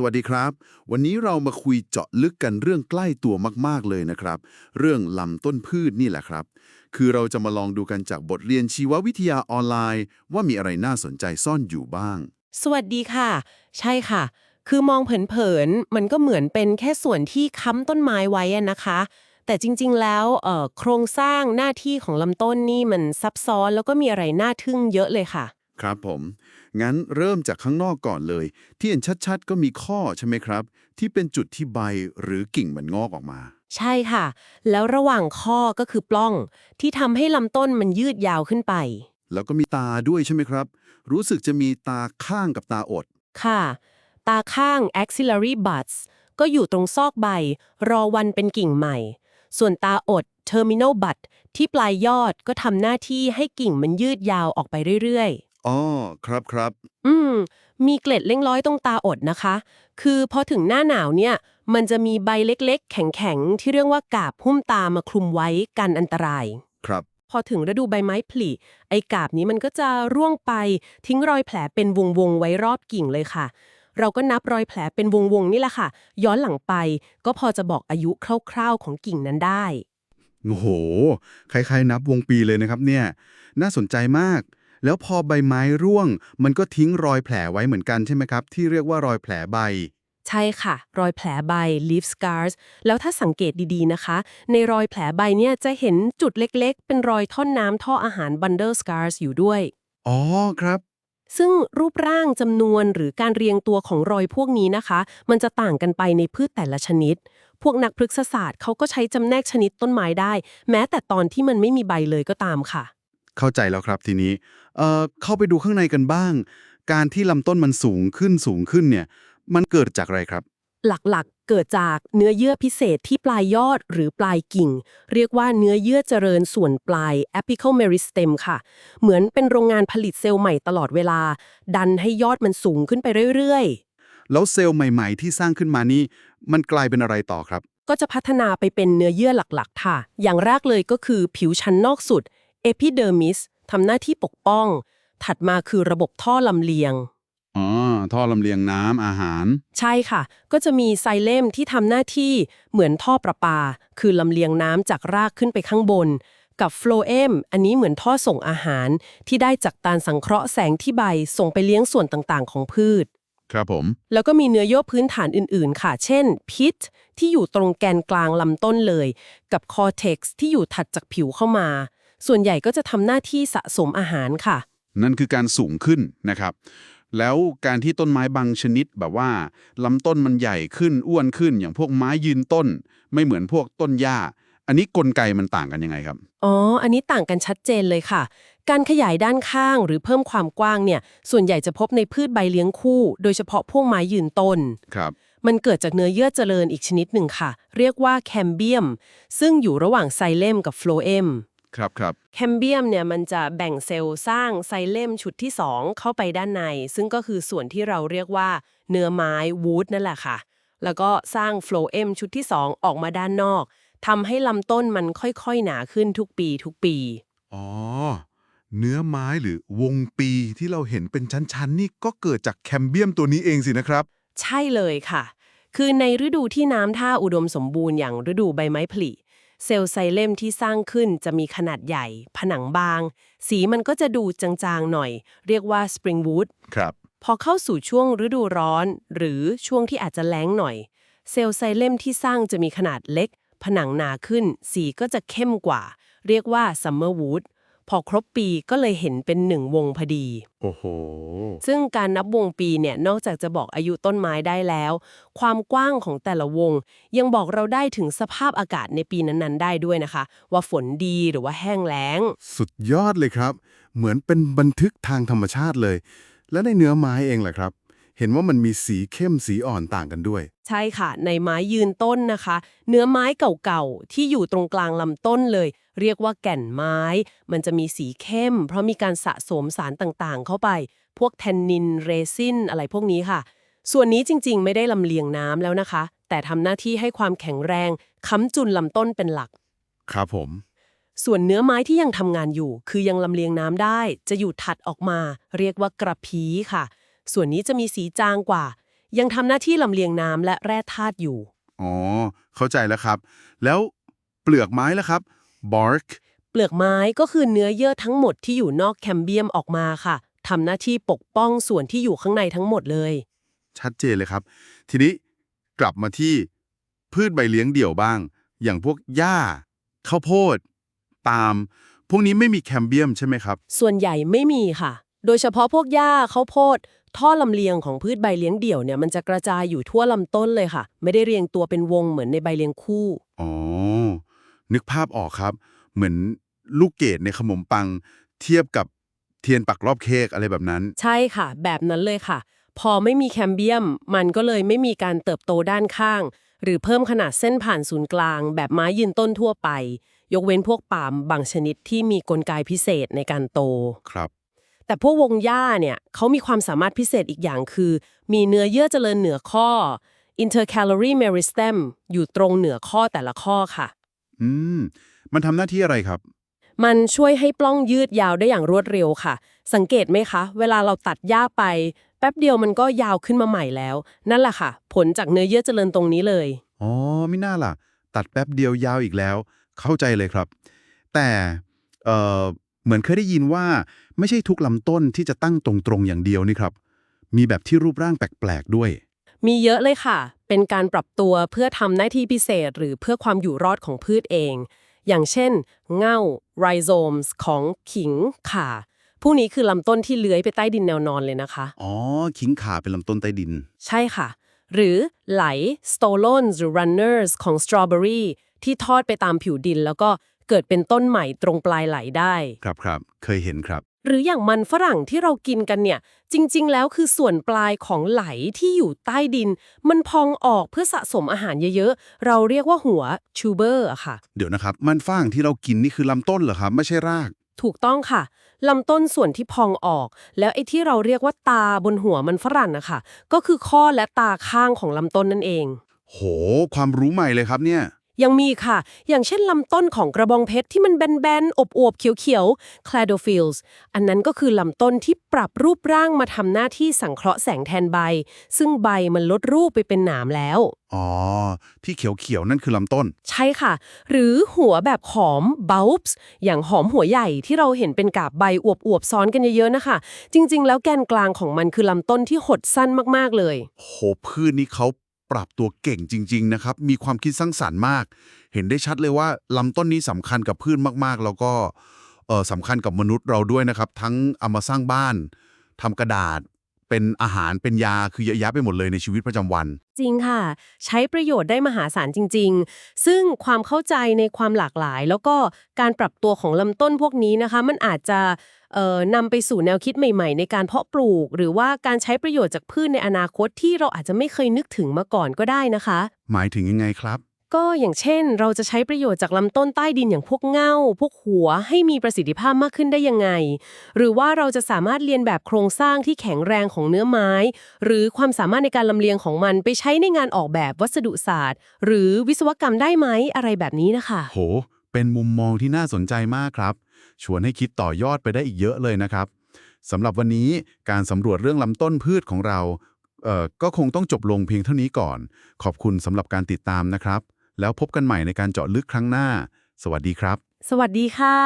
สวัสดีครับ วันนี้เรามาคุยเจาะลึกกันเรื่องใกล้ตัวมากๆเลยนะครับ เรื่องลำต้นพืชนี่แหละครับ คือเราจะมาลองดูกันจากบทเรียนชีววิทยาออนไลน์ ว่ามีอะไรน่าสนใจซ่อนอยู่บ้าง สวัสดีค่ะ ใช่ค่ะ คือมองเผินๆมันก็เหมือนเป็นแค่ส่วนที่ค้ำต้นไม้ไว้อะนะคะ แต่จริงๆแล้วเอ่อโครงสร้างหน้าที่ของลำต้นนี่มันซับซ้อนแล้วก็มีอะไรน่าทึ่งเยอะเลยค่ะ ครับผม งั้นเริ่มจากข้างนอกก่อนเลย ที่เห็นชัดๆ ก็มีข้อใช่ไหมครับ ที่เป็นจุดที่ใบหรือกิ่งมันงอกออกมา ใช่ค่ะ แล้วระหว่างข้อก็คือปล้อง ที่ทำให้ลำต้นมันยืดยาวขึ้นไป แล้วก็มีตาด้วยใช่ไหมครับ รู้สึกจะมีตาข้างกับตาอด ค่ะ ตาข้าง axillary buds ก็อยู่ตรงซอกใบ รอวันเป็นกิ่งใหม่ ส่วนตาอด terminal bud ที่ปลายยอดก็ทำหน้าที่ให้กิ่งมันยืดยาวออกไปเรื่อยๆ อ๋อครับครับอืม มีเกล็ดเล็กน้อยตรงตาอดนะคะ คือพอถึงหน้าหนาวเนี่ย มันจะมีใบเล็กๆ แข็งๆ ที่เรียกว่ากาบหุ้มตามาคลุมไว้กันอันตราย ครับ พอถึงฤดูใบไม้ผลิไอ้กาบนี้มันก็จะร่วงไปทิ้งรอยแผลเป็นวงๆไว้รอบกิ่งเลยค่ะ เราก็นับรอยแผลเป็นวงๆนี่แหละค่ะ ย้อนหลังไป ก็พอจะบอกอายุคร่าวๆของกิ่งนั้นได้ โอ้โห คล้ายๆ นับวงปีเลยนะครับเนี่ย น่าสนใจมาก แล้วพอใบไม้ร่วง มันก็ทิ้งรอยแผลไว้เหมือนกันใช่ไหมครับ ที่เรียกว่ารอยแผลใบ ใช่ค่ะ รอยแผลใบ leaf scars แล้วถ้าสังเกตดีๆนะคะ ในรอยแผลใบเนี่ยจะเห็นจุดเล็กๆ เป็นรอยท่อนน้ำท่ออาหาร bundle scars อยู่ด้วย อ๋อครับ ซึ่งรูปร่างจำนวนหรือการเรียงตัวของรอยพวกนี้นะคะ มันจะต่างกันไปในพืชแต่ละชนิด พวกนักพฤกษศาสตร์เขาก็ใช้จำแนกชนิดต้นไม้ได้ แม้แต่ตอนที่มันไม่มีใบเลยก็ตามค่ะ เข้าใจแล้วครับทีนี้เอ่อเข้าไปดูข้างในกันบ้าง การที่ลำต้นมันสูงขึ้นสูงขึ้นเนี่ย มันเกิดจากอะไรครับ หลักๆ เกิดจากเนื้อเยื่อพิเศษที่ปลายยอดหรือปลายกิ่ง เรียกว่าเนื้อเยื่อเจริญส่วนปลาย apical meristem ค่ะ เหมือนเป็นโรงงานผลิตเซลล์ใหม่ตลอดเวลา ดันให้ยอดมันสูงขึ้นไปเรื่อยแล้วเซลล์ใหม่ ๆ ที่สร้างขึ้นมานี่ มันกลายเป็นอะไรต่อครับ ๆ ก็จะพัฒนาไปเป็นเนื้อเยื่อหลักๆ ค่ะ อย่างแรกเลยก็คือผิวชั้นนอกสุด epidermis ทำหน้าที่ปกป้อง ถัดมาคือระบบท่อลำเลียง อ๋อ ท่อลำเลียงน้ำอาหาร ใช่ค่ะ ก็จะมีไซเลมที่ทำหน้าที่เหมือนท่อประปา คือลำเลียงน้ำจากรากขึ้นไปข้างบน กับโฟลเอมอันนี้เหมือนท่อส่งอาหาร ที่ได้จากการสังเคราะห์แสงที่ใบส่งไปเลี้ยงส่วนต่างๆ ของพืช ครับผม แล้วก็มีเนื้อโยพื้นฐานอื่น ๆ ค่ะ เช่น พิษที่อยู่ตรงแกนกลางลำต้นเลย กับคอเท็กซ์ที่อยู่ถัดจากผิวเข้ามา ส่วนใหญ่ก็จะทำหน้าที่สะสมอาหารค่ะ นั่นคือการสูงขึ้นนะครับ แล้วการที่ต้นไม้บางชนิดแบบว่าลำต้นมันใหญ่ขึ้นอ้วนขึ้น อย่างพวกไม้ยืนต้น ไม่เหมือนพวกต้นหญ้า อันนี้กลไกมันต่างกันยังไงครับ อ๋อ อันนี้ต่างกันชัดเจนเลยค่ะ การขยายด้านข้างหรือเพิ่มความกว้างเนี่ย ส่วนใหญ่จะพบในพืชใบเลี้ยงคู่ โดยเฉพาะพวกไม้ยืนต้น ครับมันเกิดจากเนื้อเยื่อเจริญอีกชนิดหนึ่งค่ะ เรียกว่าแคมเบียม ซึ่งอยู่ระหว่างไซเลมกับโฟลเอม ครับครับแคมเบียมเนี่ยมันจะแบ่งเซลล์สร้างไซเลมชุดที่ 2 เข้าไปด้านใน ซึ่งก็คือส่วนที่เราเรียกว่าเนื้อไม้วูดนั่นแหละค่ะ แล้วก็สร้างโฟลเอมชุดที่ 2 ออกมาด้านนอกทำให้ลำต้นมันค่อยๆ หนาขึ้นทุกปีทุกปี อ๋อ เนื้อไม้หรือวงปีที่เราเห็นเป็นชั้นๆ นี่ก็เกิดจากแคมเบียมตัวนี้เองสินะครับ ใช่เลยค่ะ คือในฤดูที่น้ำท่าอุดมสมบูรณ์อย่างฤดูใบไม้ผลิ เซลล์ไซเลมที่สร้างขึ้นจะมีขนาดใหญ่ ผนังบาง สีมันก็จะดูจางๆหน่อย เรียกว่า spring wood ครับ พอเข้าสู่ช่วงฤดูร้อน หรือช่วงที่อาจจะแล้งหน่อย เซลล์ไซเลมที่สร้างจะมีขนาดเล็ก ผนังหนาขึ้น สีก็จะเข้มกว่า เรียกว่า summer wood พอครบปีก็เลยเห็นเป็นหนึ่งวงพอดี โอ้โห ซึ่งการนับวงปีเนี่ยนอกจากจะบอกอายุต้นไม้ได้แล้ว ความกว้างของแต่ละวง ยังบอกเราได้ถึงสภาพอากาศในปีนั้นๆ ได้ด้วยนะคะ ว่าฝนดีหรือว่าแห้งแล้ง สุดยอดเลยครับ เหมือนเป็นบันทึกทางธรรมชาติเลย และในเนื้อไม้เองแหละครับ เห็นว่ามันมีสีเข้มสีอ่อนต่างกันด้วย ใช่ค่ะ ในไม้ยืนต้นนะคะ เนื้อไม้เก่าๆ ที่อยู่ตรงกลางลำต้นเลย เรียกว่าแก่นไม้ มันจะมีสีเข้ม เพราะมีการสะสมสารต่างๆ เข้าไป พวกแทนนิน เรซิน อะไรพวกนี้ค่ะ ส่วนนี้จริงๆ ไม่ได้ลำเลียงน้ำแล้วนะคะ แต่ทำหน้าที่ให้ความแข็งแรง ค้ำจุนลำต้นเป็นหลัก ครับผม ส่วนเนื้อไม้ที่ยังทำงานอยู่ คือยังลำเลียงน้ำได้ จะอยู่ถัดออกมา เรียกว่ากระพี้ค่ะ ส่วนนี้จะมีสีจางกว่า ยังทำหน้าที่ลำเลียงน้ำและแร่ธาตุอยู่ อ๋อ เข้าใจแล้วครับ แล้วเปลือกไม้ล่ะครับ bark เปลือกไม้ก็คือเนื้อเยื่อทั้งหมดที่อยู่นอกแคมเบียมออกมาค่ะทำหน้าที่ปกป้องส่วนที่อยู่ข้างในทั้งหมดเลย ชัดเจนเลยครับ ทีนี้กลับมาที่พืชใบเลี้ยงเดี่ยวบ้าง อย่างพวกหญ้าข้าวโพดปาล์มพวกนี้ไม่มีแคมเบียมใช่ไหมครับ ส่วนใหญ่ไม่มีค่ะ โดยเฉพาะพวกหญ้าข้าวโพด ท่อลำเลียงของพืชใบเลี้ยงเดี่ยวเนี่ยมันจะกระจายอยู่ทั่วลำต้นเลยค่ะ ไม่ได้เรียงตัวเป็นวงเหมือนในใบเลี้ยงคู่ อ๋อ นึกภาพออกครับ เหมือนลูกเกดในขนมปัง เทียบกับเทียนปักรอบเค้กอะไรแบบนั้น ใช่ค่ะ แบบนั้นเลยค่ะ พอไม่มีแคมเบียม มันก็เลยไม่มีการเติบโตด้านข้าง หรือเพิ่มขนาดเส้นผ่านศูนย์กลาง แบบไม้ยืนต้นทั่วไป ยกเว้นพวกปาล์มบางชนิดที่มีกลไกพิเศษในการโต ครับ แต่พวกวงหญ้าเนี่ยเขามีความสามารถพิเศษอีกอย่างคือ มีเนื้อเยื่อเจริญเหนือข้อ intercalary meristem อยู่ตรงเหนือข้อแต่ละข้อค่ะ อืม มันทำหน้าที่อะไรครับ มันช่วยให้ปล้องยืดยาวได้อย่างรวดเร็วค่ะ สังเกตไหมคะ เวลาเราตัดหญ้าไป แป๊บเดียวมันก็ยาวขึ้นมาใหม่แล้ว นั่นแหละค่ะ ผลจากเนื้อเยื่อเจริญตรงนี้เลย อ๋อไม่น่าล่ะ ตัดแป๊บเดียวยาวอีกแล้ว เข้าใจเลยครับ แต่เอ่อ เหมือนเคยได้ยินว่าไม่ใช่ทุกลำต้นที่จะตั้งตรงๆอย่างเดียวนี่ครับ มีแบบที่รูปร่างแปลกๆด้วย มีเยอะเลยค่ะ เป็นการปรับตัวเพื่อทำหน้าที่พิเศษ หรือเพื่อความอยู่รอดของพืชเอง อย่างเช่น เง่า rhizomes ของขิงข่าพวกนี้คือลำต้นที่เลื้อยไปใต้ดินแนวนอนเลยนะคะ อ๋อ ขิงขาเป็นลำต้นใต้ดิน ใช่ค่ะ หรือไหล stolons หรือ runners ของ strawberry ที่ทอดไปตามผิวดิน แล้วก็ เกิดเป็นต้นใหม่ตรงปลายไหลได้ ครับครับเคยเห็นครับ หรืออย่างมันฝรั่งที่เรากินกันเนี่ย จริง ๆ แล้วคือส่วนปลายของไหลที่อยู่ใต้ดิน มันพองออกเพื่อสะสมอาหารเยอะๆ เราเรียกว่าหัว tuber อะค่ะ เดี๋ยวนะครับ มันฝรั่งที่เรากินนี่คือลำต้นเหรอครับ ไม่ใช่ราก ถูกต้องค่ะ ลำต้นส่วนที่พองออก แล้วไอ้ที่เราเรียกว่าตาบนหัวมันฝรั่งอะค่ะก็คือข้อและตาข้างของลำต้นนั่นเอง โห ความรู้ใหม่เลยครับเนี่ย ยังมีค่ะ อย่างเช่นลำต้นของกระบองเพชรที่มันแบนๆ อบๆ เขียวๆ cladophils อันนั้นก็คือลำต้นที่ปรับรูปร่างมาทำหน้าที่สังเคราะห์แสงแทนใบ ซึ่งใบมันลดรูปไปเป็นหนามแล้ว อ๋อ ที่เขียวๆ นั่นคือลำต้น ใช่ค่ะ หรือหัวแบบหอม bulbs อย่างหอมหัวใหญ่ที่เราเห็นเป็นกาบใบอวบๆ ซ้อนกันเยอะๆ นะคะ จริงๆ แล้วแกนกลางของมันคือลำต้นที่หดสั้นมากๆ เลย โห พืชนี่เขา ปรับตัวเก่งจริง ๆ นะครับ มีความคิดสร้างสรรค์มาก เห็นได้ชัดเลยว่าลำต้นนี้สำคัญกับพืชมากๆ แล้วก็เออสำคัญกับมนุษย์เราด้วยนะครับ ทั้งเอามาสร้างบ้านทำกระดาษเป็นอาหารเป็นยาคือเยอะแยะไปหมดเลยในชีวิตประจำวัน จริงค่ะ ใช้ประโยชน์ได้มหาศาลจริง ๆ ซึ่งความเข้าใจในความหลากหลาย แล้วก็การปรับตัวของลำต้นพวกนี้นะคะ มันอาจจะ นำไปสู่แนวคิดใหม่ๆ ในการเพาะปลูก หรือว่าการใช้ประโยชน์จากพืชในอนาคตที่เราอาจจะไม่เคยนึกถึงมาก่อนก็ได้นะคะ หมายถึงยังไงครับ ก็อย่างเช่น เราจะใช้ประโยชน์จากลำต้นใต้ดินอย่างพวกเง่า พวกหัวให้มีประสิทธิภาพมากขึ้นได้ยังไง หรือว่าเราจะสามารถเรียนแบบโครงสร้างที่แข็งแรงของเนื้อไม้ หรือความสามารถในการลำเลียงของมันไปใช้ในงานออกแบบวัสดุศาสตร์ หรือวิศวกรรมได้ไหมอะไรแบบนี้นะคะ โห เป็นมุมมองที่น่าสนใจมากครับ ชวนให้คิดต่อยอดไปได้อีกเยอะเลยนะครับสำหรับวันนี้การสำรวจเรื่องลำต้นพืชของเราเอ่อก็คงต้องจบลงเพียงเท่านี้ก่อน ขอบคุณสำหรับการติดตามนะครับ แล้วพบกันใหม่ในการเจาะลึกครั้งหน้า สวัสดีครับ สวัสดีค่ะ